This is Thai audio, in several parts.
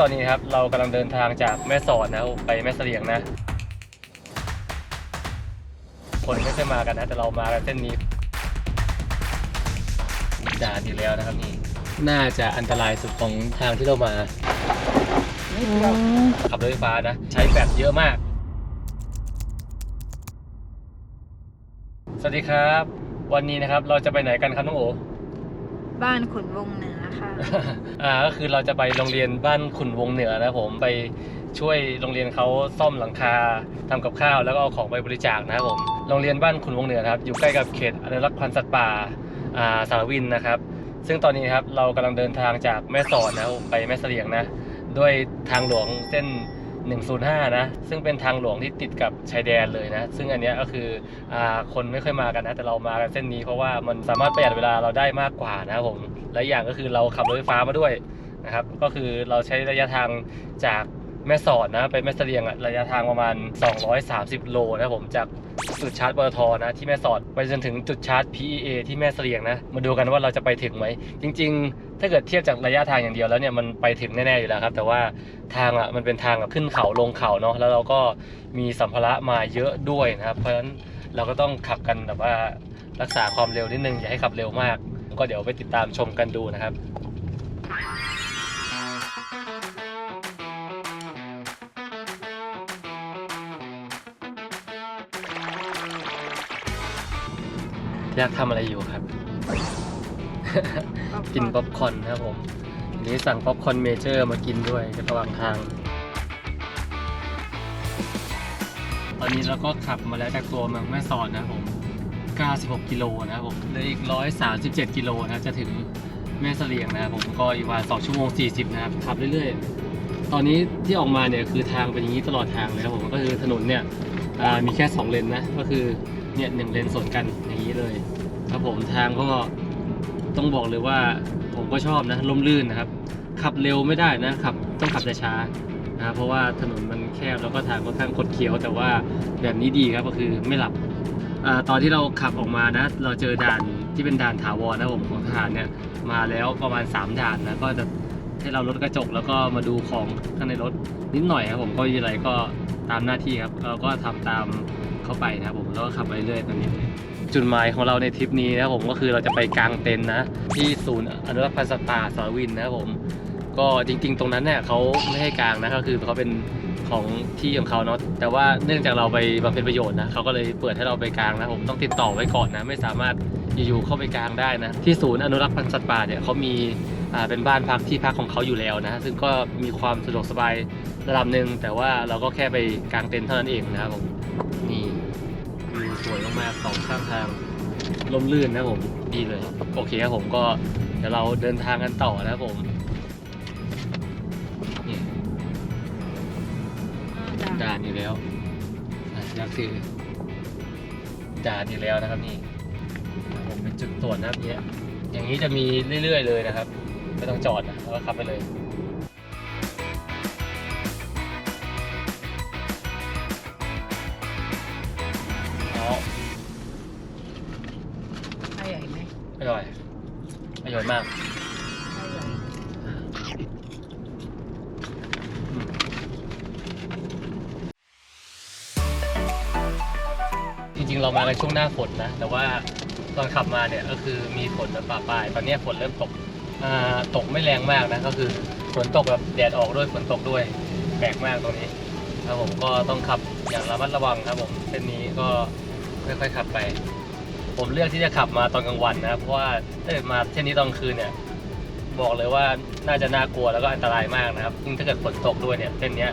ตอนนี้ครับเรากำลังเดินทางจากแม่สอดนะไปแม่เสลียงนะ คนไม่เคยมากันนะแต่เรามากันเส้นนี้ด่านอยู่แล้วนะครับนี่น่าจะอันตรายสุดของทางที่เรามา ขับรถไฟฟ้านะ ใช้แบตเยอะมาก สวัสดีครับ วันนี้นะครับเราจะไปไหนกันครับน้องโอบ้านขุนวงเหนือ ค่ะ อ่าก็คือเราจะไปโรงเรียนบ้านขุนวงเหนือนะผมไปช่วยโรงเรียนเขาซ่อมหลังคาทำกับข้าวแล้วก็เอาของไปบริจาคนะครับผมโรงเรียนบ้านขุนวงเหนือนะครับ อยู่ใกล้กับเขตอนุรักษ์พันธุ์สัตว์ป่าอ่าสารวินนะครับ ซึ่งตอนนี้ครับเรากำลังเดินทางจากแม่สอดนะครับผมไปแม่เสลียงนะด้วยทางหลวงเส้น 105 นะ ซึ่งเป็นทางหลวงที่ติดกับชายแดนเลยนะ ซึ่งอันนี้ก็คืออคนไม่ค่อยมากันนะ แต่เรามากันเส้นนี้เพราะว่ามันสามารถประหยัดเวลาเราได้มากกว่านะผม และอย่างก็คือเราขับรถไฟฟ้ามาด้วยนะครับ ก็คือเราใช้ระยะทางจาก แม่สอดนะไปแม่เสลียงอะระยะทางประมาณ 230 โลนะผมจากจุดชาร์จปตทนะที่แม่สอดไปจนถึงจุดชาร์จ PEA ที่แม่เสลียงนะ มาดูกันว่าเราจะไปถึงไหม จริง ๆ ถ้าเกิดเทียบจากระยะทางอย่างเดียวแล้วเนี่ยมันไปถึงแน่ๆอยู่แล้วครับ แต่ว่าทางอะมันเป็นทางแบบขึ้นเขาลงเขาเนาะแล้วเราก็มีสัมภาระมาเยอะด้วยนะครับเพราะฉะนั้นเราก็ต้องขับกันแบบว่ารักษาความเร็วนิดนึงอย่าให้ขับเร็วมาก ก็เดี๋ยวไปติดตามชมกันดูนะครับ อยากทำอะไรอยู่ครับ กินป๊อปคอร์นนะครับผมทีนี้สั่งป๊อปคอร์นเมเจอร์มากินด้วยในระหว่างทาง ตอนนี้เราก็ขับมาแล้วจากตัวเมืองแม่สอดนะครับผม 96 กิโลนะครับผมเหลืออีก 137 กิโลนะครับจะถึงแม่เสลียงนะครับผมก็อีกประมาณ2ชั่วโมง 40 นะครับขับเรื่อยๆ ตอนนี้ที่ออกมาเนี่ยคือทางเป็นอย่างนี้ตลอดทางเลยครับผมก็คือถนนเนี่ยอ่ามีแค่ 2 เลนนะก็คือ เนี่ยหนึ่งเลนสวนกันอย่างนี้เลย ครับผมทางก็ต้องบอกเลยว่าผมก็ชอบนะล่มลื่นนะครับ ขับเร็วไม่ได้นะขับต้องขับช้าๆนะครับเพราะว่าถนนมันแคบแล้วก็ทางค่อนข้างคดเคี้ยว แต่ว่าแบบนี้ดีครับก็คือไม่หลับอตอนที่เราขับออกมานะ เราเจอด่านที่เป็นด่านถาวรนะผมของทหารเนี่ยมาแล้วประมาณ 3 ด่านนะก็จะให้เราลดกระจกแล้วก็มาดูของข้างในรถนิดหน่อยครับผมก็มีอะไรก็ตามหน้าที่ครับ เราก็ทำตาม เข้าไปนะผมแล้วก็ขับไปเรื่อยตอนนี้จุดหมายของเราในทริปนี้นะผมก็คือเราจะไปกางเต็นท์นะ ที่ศูนย์อนุรักษ์พันธุ์สัตว์ป่าสารวินนะผมก็จริง ๆ ตรงนั้นเนี่ยเขาไม่ให้กางนะก็คือเขาเป็นของที่ของเขาเนาะแต่ว่าเนื่องจากเราไปบำเพ็ญประโยชน์นะเขาก็เลยเปิดให้เราไปกางนะผมต้องติดต่อไว้ก่อนนะ ไม่สามารถอยู่ๆเข้าไปกางได้นะ ที่ศูนย์อนุรักษ์พันธุ์สัตว์ป่าเนี่ยเขามีอ่าเป็นบ้านพักที่พักของเขาอยู่แล้วนะ ซึ่งก็มีความสะดวกสบายระดับหนึ่งแต่ว่าเราก็แค่ไปกางเต็นท์เท่านั้นเองนะครับผม สวยมากๆสองข้างทางลมลื่นนะครับผมดีเลย โอเคครับผมก็เดี๋ยวเราเดินทางกันต่อนะครับผมนี่ด่านอยู่แล้วอะยักษ์คือด่านอยู่แล้วนะครับนี่ครับผมเป็นจุดตรวจนะครับเนี่ยอย่างนี้จะมีเรื่อยๆเลยนะครับ ไม่ต้องจอดนะแล้วก็ขับไปเลย อ๋ออร่อยไหมอร่อย อร่อยมาก อร่อยจริงๆ เรามากันช่วงหน้าฝนนะ แต่ว่าตอนขับมาเนี่ยก็คือมีฝนแบบป่าปลาย ตอนนี้ฝนเริ่มตกอ่าตกไม่แรงมากนะ ก็คือฝนตกแบบแดดออกด้วยฝนตกด้วยแปลกมากตรงนี้ครับผมก็ต้องขับอย่างระมัดระวังครับผมเส้นนี้ก็ ค่อยๆขับไป ผมเลือกที่จะขับมาตอนกลางวันนะครับเพราะว่าถ้าเกิดมาเช่นนี้ตอนคืนเนี่ย บอกเลยว่าน่าจะน่ากลัวแล้วก็อันตรายมากนะครับยิ่งถ้าเกิดฝนตกด้วยเนี่ยเส้นนี้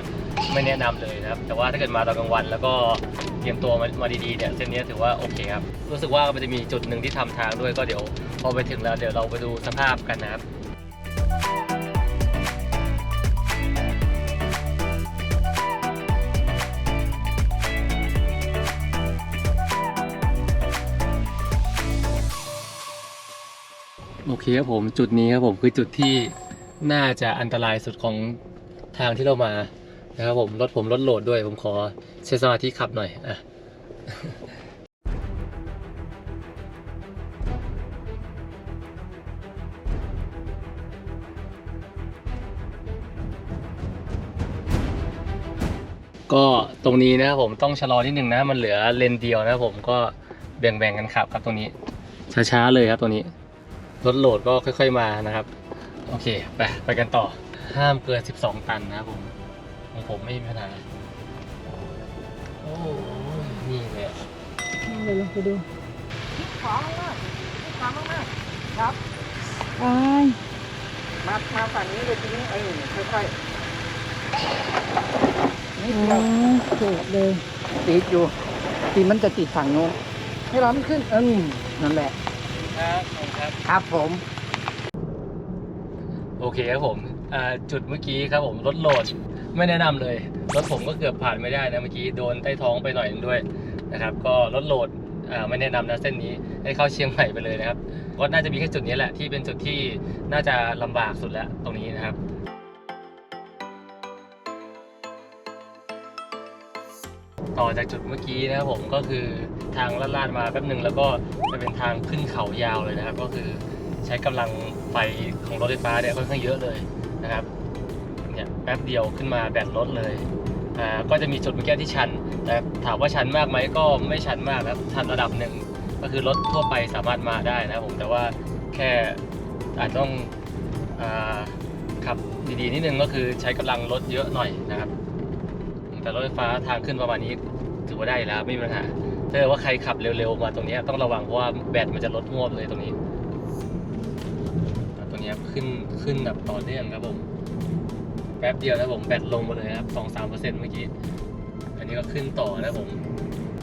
ไม่แนะนำเลยนะครับ แต่ว่าถ้าเกิดมาตอนกลางวัน แล้วก็เตรียมตัวมามาดีๆเนี่ยเส้นนี้ถือว่าโอเคครับรู้สึกว่ามันจะมีจุดหนึ่งที่ทำทางด้วยก็เดี๋ยวพอไปถึงแล้วเดี๋ยวเราไปดูสภาพกันนะครับ โอเคครับผมจุดนี้ครับผมคือจุดที่น่าจะอันตรายสุดของทางที่เรามานะครับผมรถผมรถโหลดด้วยผมขอใช้สมาธิขับหน่อยอะก็ตรงนี้นะครับผมต้องชะลอนิดนึงนะมันเหลือเลนเดียวนะครับผมก็แบ่งๆกันขับครับตรงนี้ช้าๆเลยครับตรงนี้ รถโหลดก็ค่อย ๆมานะครับ โอเค ไปไปกันต่อ ห้ามเกิน 12 ตันนะครับผมของผมไม่มีปัญหาโอ้ยนี่เลยอะเดี๋ยวลงไปดูขวามากๆขวามากๆครับอ้ายมามาฝั่งนี้เลยทีนี้เออค่อยๆนิดอ๋เดียวอถูกเลยติดอยู่ทีมันจะติดฝั่งโน้นให้เราไม่ขึ้นเออนั่นแหละ ครับผมครับ ครับผม โอเคครับผมอ่าจุดเมื่อกี้ครับผมรถโหลดไม่แนะนำเลยรถผมก็เกือบผ่านไม่ได้นะเมื่อกี้โดนใต้ท้องไปหน่อยนึงด้วยนะครับก็รถโหลดอ่าไม่แนะนำนะเส้นนี้ให้เข้าเชียงใหม่ไปเลยนะครับก็น่าจะมีแค่จุดนี้แหละที่เป็นจุดที่น่าจะลำบากสุดแล้วตรงนี้นะครับ ต่อจากจุดเมื่อกี้นะครับผมก็คือ ทางลาดๆมาแป๊บหนึ่งแล้วก็จะเป็นทางขึ้นเขายาวเลยนะครับ ก็คือใช้กำลังไฟของรถไฟฟ้าเนี่ยค่อนข้างเยอะเลยนะครับเนี่ยแป๊บเดียวขึ้นมาแบตรถเลยอ่าก็จะมีจุดเมื่อกี้ที่ชันแต่ถามว่าชันมากไหมก็ไม่ชันมากนะชันระดับหนึ่งก็คือรถทั่วไปสามารถมาได้นะครับผมแต่ว่าแค่อาจต้องอขับดีๆนิดนึงก็คือใช้กำลังรถเยอะหน่อยนะครับ แต่รถไฟฟ้าทางขึ้นประมาณนี้ถือว่าได้แล้วไม่มีปัญหา ถ้าเกิดว่าใครขับเร็วๆมาตรงนี้ต้องระวังเพราะว่าแบตมันจะลดหวบเลยตรงนี้ตรงนี้ขึ้นขึ้นแบบต่อเนื่องครับผมแป๊บเดียวนะผมแบตลงมาเลยครับสองสามเปอร์เซ็นต์เมื่อกี้ อันนี้ก็ขึ้นต่อนะผม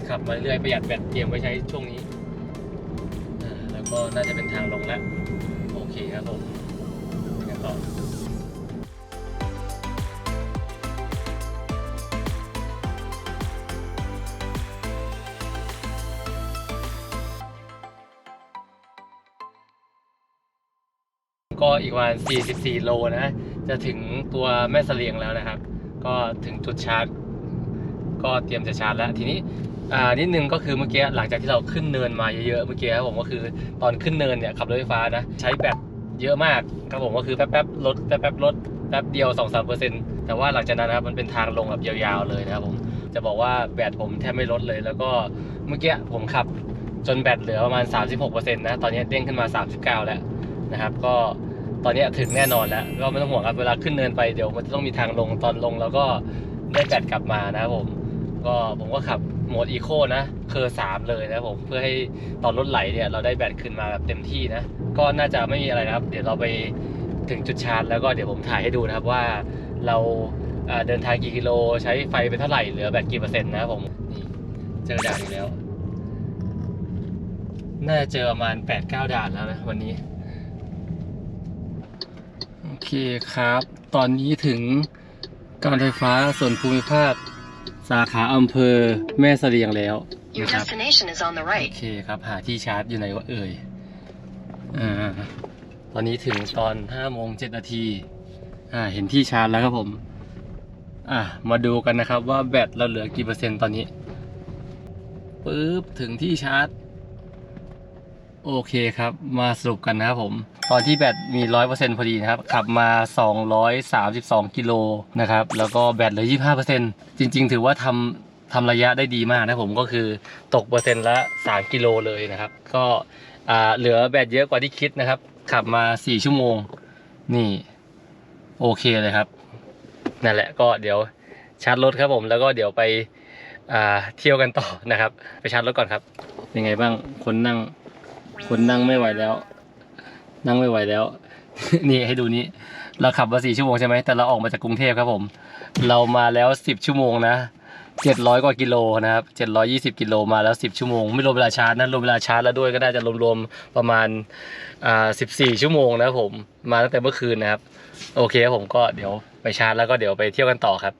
ขับมาเรื่อยประหยัดแบตเตรียมไว้ใช้ช่วงนี้ แล้วก็น่าจะเป็นทางลงแล้ว อีกวัน 44 โลนะ จะถึงตัวแม่เสลียงแล้วนะครับ ก็ถึงจุดชาร์จ ก็เตรียมจะชาร์จแล้ว ทีนี้อ่านิดนึงก็คือเมื่อกี้หลังจากที่เราขึ้นเนินมาเยอะๆเมื่อกี้ครับผมก็คือตอนขึ้นเนินเนี่ยขับรถไฟฟ้านะ ใช้แบตเยอะมากครับผมก็คือแป๊บๆลดแป๊บๆลดแป๊บเดียว 2-3%แต่ว่าหลังจากนั้นนะครับมันเป็นทางลงแบบยาวๆเลยนะครับผมจะบอกว่าแบตผมแทบไม่ลดเลย แล้วก็เมื่อกี้ผมขับจนแบตเหลือประมาณ 36%นะ ตอนนี้เด้งขึ้นมา 39 แล้วนะครับ ก็ ตอนนี้ถึงแน่นอนแล้วก็ไม่ต้องห่วงครับเวลาขึ้นเนินไปเดี๋ยวมันจะต้องมีทางลงตอนลงแล้วก็ได้แบตกลับมานะครับผม ก็ผมก็ขับโหมดอีโคนะเคอร์สามเลยนะผมเพื่อให้ตอนรถไหลเนี่ยเราได้แบตขึ้นมาแบบเต็มที่นะก็น่าจะไม่มีอะไรนะครับ เดี๋ยวเราไปถึงจุดชาร์จแล้วก็เดี๋ยวผมถ่ายให้ดูนะครับว่าเราอ่าเดินทางกี่กิโลใช้ไฟไปเท่าไหร่เหลือแบตกี่เปอร์เซ็นต์นะครับผมนี่เจอด่านอีกแล้ว น่าจะเจอประมาณ8ปดเก้าด่านแล้วนะวันนี้ เคครับ ตอนนี้ถึงการไฟฟ้าส่วนภูมิภาค สาขาอำเภอแม่เสลียงแล้ว Your นะครับ destination is on the โอ right. เคครับ หาที่ชาร์จอยู่ไหนวะเอ่ยอ่าตอนนี้ถึงตอน5โมง7นาทีอ่าเห็นที่ชาร์จแล้วครับผม อะมาดูกันนะครับว่าแบตเราเหลือกี่เปอร์เซ็นต์ตอนนี้ปึ๊บถึงที่ชาร์จ โอเคครับ มาสรุปกันนะครับผม ตอนที่แบตมี 100%พอดีนะครับ ขับมา 232 กิโลนะครับ แล้วก็แบตเหลือ 25%จริง ๆ ถือว่าทำทำระยะได้ดีมากนะผมก็คือตกเปอร์เซ็นต์ละ 3 กิโลเลยนะครับ ก็อ่าเหลือแบตเยอะกว่าที่คิดนะครับ ขับมา 4 ชั่วโมง นี่โอเคเลยครับ นั่นแหละก็เดี๋ยวชาร์จรถครับผม แล้วก็เดี๋ยวไปอ่าเที่ยวกันต่อนะครับ ไปชาร์จรถก่อนครับ ยังไงบ้างคนนั่งคนนั่งไม่ไหวแล้ว นั่งไม่ไหวแล้ว นี่ให้ดูนี้ เราขับมาสี่ชั่วโมงใช่ไหมแต่เราออกมาจากกรุงเทพครับผม เรามาแล้วสิบชั่วโมงนะเจ็ดร้อยกว่ากิโลนะครับเจ็ดร้อยี่สิบกิโลมาแล้วสิบชั่วโมง ไม่รวมเวลาชาร์จนะรวมเวลาชาร์จแล้วด้วยก็น่าจะรวมๆประมาณอ่าสิบสี่ชั่วโมงนะครับผม มาตั้งแต่เมื่อคืนนะครับ โอเคครับผมก็เดี๋ยวไปชาร์จแล้วก็เดี๋ยวไปเที่ยวกันต่อครับ